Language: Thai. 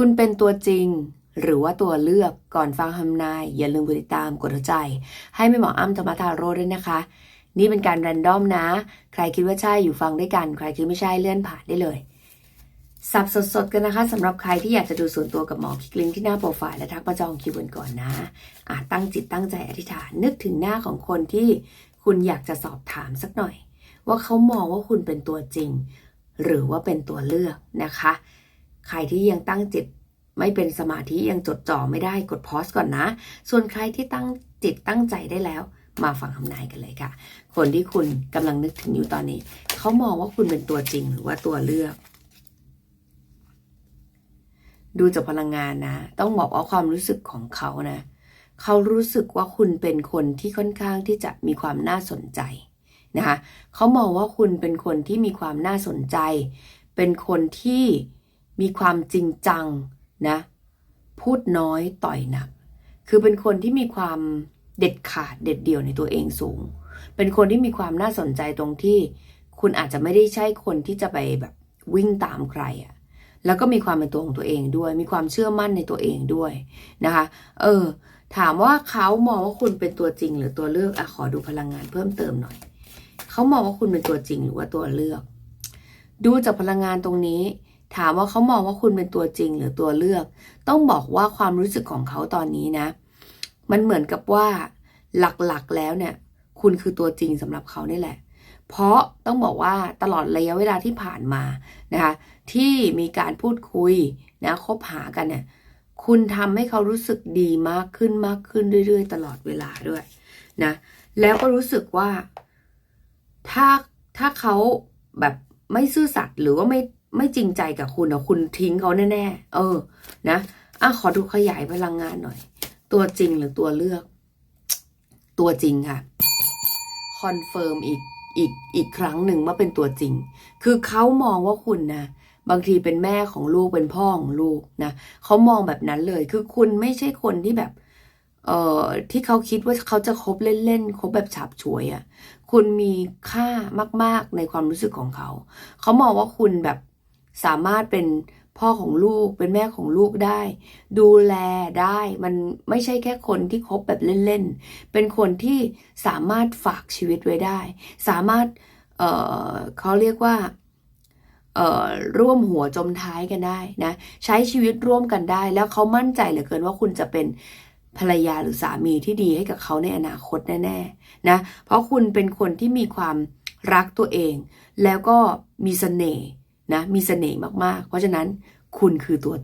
คุณเป็นตัวจริง หรือว่าตัวเลือกก่อนฟังคำนาย อย่าลืมกดติดตามกดหัวใจ ให้ไม่หมออ้ำธรรมทาโร่ด้วยนะคะ นี่เป็นการแรนดอมนะ ใครคิดว่าใช่อยู่ฟังด้วยกัน ใครคิดไม่ใช่เลื่อนผ่านได้เลยสับสดๆกันนะคะสำหรับใครที่อยากจะดูส่วนตัวกับหมอคลิกลิงที่หน้าโปรไฟล์และทักมาจองคิวกันก่อนนะอาจตั้งจิตตั้งใจอธิษฐานนึกถึงหน้าของคนที่คุณอยากจะสอบถามสักหน่อย ว่าเขามองว่าคุณเป็นตัวจริง หรือว่าเป็นตัวเลือกนะคะ ใครที่ยังตั้งจิตไม่เป็นสมาธิยังจดจ่อไม่ได้กดพอสก่อนนะ ส่วนใครที่ตั้งจิตตั้งใจได้แล้ว มาฟังคำนายกันเลยค่ะ คนที่คุณกำลังนึกถึงอยู่ตอนนี้ เขามองว่าคุณเป็นตัวจริงหรือว่าตัวเลือก ดูจากพลังงานนะ ต้องบอกว่าความรู้สึกของเขานะ เขารู้สึกว่าคุณเป็นคนที่ค่อนข้างที่จะมีความน่าสนใจนะคะเขามองว่าคุณเป็นคนที่มีความน่าสนใจ เป็นคนที่ มีความจริงจังนะ พูดน้อยต่อยหนัก คือเป็นคนที่มีความเด็ดขาดเด็ดเดี่ยวในตัวเองสูง เป็นคนที่มีความน่าสนใจตรงที่คุณอาจจะไม่ได้ใช่คนที่จะไปแบบวิ่งตามใครอะแล้วก็มีความเป็นตัวของตัวเองด้วย มีความเชื่อมั่นในตัวเองด้วยนะคะ เออ ถามว่าเขามองว่าคุณเป็นตัวจริงหรือตัวเลือกอะขอดูพลังงานเพิ่มเติมหน่อย เขามองว่าคุณเป็นตัวจริงหรือว่าตัวเลือก ดูจากพลังงานตรงนี้ ถามว่าเขามองว่าคุณเป็นตัวจริงหรือตัวเลือก ต้องบอกว่าความรู้สึกของเขาตอนนี้นะ มันเหมือนกับว่าหลักๆแล้วเนี่ย คุณคือตัวจริงสำหรับเขานี่แหละ เพราะต้องบอกว่าตลอดระยะเวลาที่ผ่านมานะคะที่มีการพูดคุยนะคบหากันเนี่ยคุณทำให้เขารู้สึกดีมากขึ้นมากขึ้นเรื่อย ๆ ตลอดเวลาด้วยนะแล้วก็รู้สึกว่าถ้าถ้าเขาแบบไม่ซื่อสัตย์หรือว่าไม่ ไม่จริงใจกับคุณอะคุณทิ้งเขาแน่ๆเออ นะอะขอดูขยายพลังงานหน่อย ตัวจริงหรือตัวเลือก ตัวจริงค่ะคอนเฟิร์มอีกอีกอีกครั้งหนึ่งว่าเป็นตัวจริง คือเขามองว่าคุณนะบางทีเป็นแม่ของลูกเป็นพ่อของลูกนะเขามองแบบนั้นเลย คือคุณไม่ใช่คนที่แบบ เอ่อที่เขาคิดว่าเขาจะคบเล่นๆคบแบบฉับฉวยอะ่ะ คุณมีค่ามาก ๆในความรู้สึกของเขา เขามองว่าคุณแบบ สามารถเป็นพ่อของลูกเป็นแม่ของลูกได้ ดูแลได้มันไม่ใช่แค่คนที่คบแบบเล่นๆ เป็นคนที่สามารถฝากชีวิตไว้ได้ สามารถเเขาเรียกว่าร่วมหัวจมท้ายกันได้นะใช้ชีวิตร่วมกันได้ แล้วเขามั่นใจเหลือเกินว่าคุณจะเป็นภรรยาหรือสามีที่ดีให้กับเขาในอนาคตแน่ๆนะเพราะคุณเป็นคนที่มีความรักตัวเอง แล้วก็มีเสน่ห์ นะมีเสน่ห์มากๆ เพราะฉะนั้นคุณคือตัว